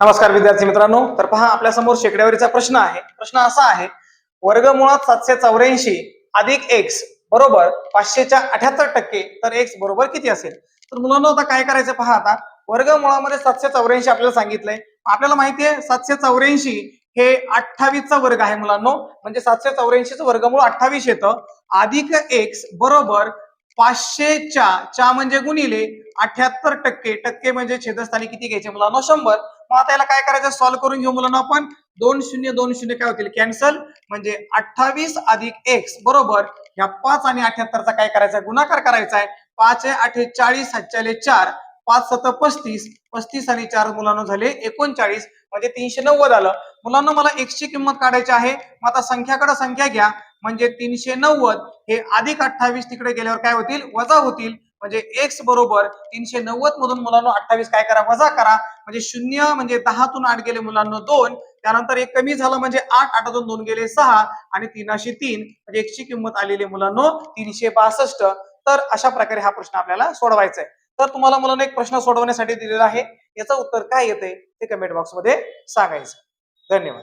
नमस्कार विद्यार्थी मित्रांनो. तर पहा आपल्यासमोर शेकड्यावरीचा प्रश्न आहे. प्रश्न असा आहे वर्गमुळात सातशे चौऱ्याऐंशी अधिक एक्स बरोबर पाचशेच्या अठ्याहत्तर टक्के तर एक्स बरोबर किती असेल? तर मुलांना आता काय करायचं पहा आता? वर्गमुळामध्ये सातशे चौऱ्याऐंशी आपल्याला सांगितलंय. आपल्याला माहिती आहे सातशे चौऱ्याऐंशी हे अठ्ठावीसचा वर्ग आहे मुलांनो. म्हणजे सातशे चौऱ्याऐंशीचं वर्गमूळ अठ्ठावीस येतं. अधिक एक्स बरोबर पाचशेच्या च्या म्हणजे गुणिले अठ्याहत्तर टक्के. टक्के म्हणजे छेदस्थानी किती घ्यायचे मुलांना? शंभर. मग आता याला काय करायचं? सॉल्व्ह करून घेऊ मुलांना आपण. दोन शून्य दोन शून्य काय होतील? कॅन्सल म्हणजे अठ्ठावीस अधिक एक्स बरोबर? या पाच आणि अठ्याहत्तरचा काय करायचा? आहे? गुणाकार करायचा आहे. पाच आहे अठ्ठेचाळीस सच्चाले चार. पाच सत पस्तीस. पस्तीस आणि चार मुलांना झाले एकोणचाळीस. म्हणजे तीनशे नव्वद आलं. मुलांना मला एक्सची किंमत काढायची आहे. मग आता संख्याकडे संख्या घ्या. म्हणजे तीनशे नव्वद. हे अधिक अठ्ठावीस तिकडे गेल्यावर काय होतील? वजा होतील. म्हणजे एक्स बरोबर तीनशे नव्वद मधून मुलांना अठ्ठावीस काय करा? वजा करा. म्हणजे शून्य म्हणजे दहातून आठ गेले मुलांना दोन. त्यानंतर एक कमी झालं म्हणजे आठ आठातून दोन गेले सहा आणि तीनाशे तीन. म्हणजे एकची किंमत आलेली मुलांना तीनशे बासष्ट. तर अशा प्रकारे हा प्रश्न आपल्याला सोडवायचा आहे. तर तुम्हाला मुलांना एक प्रश्न सोडवण्यासाठी दिलेला आहे. याचं उत्तर काय येते ते कमेंट बॉक्समध्ये सांगायचं. धन्यवाद.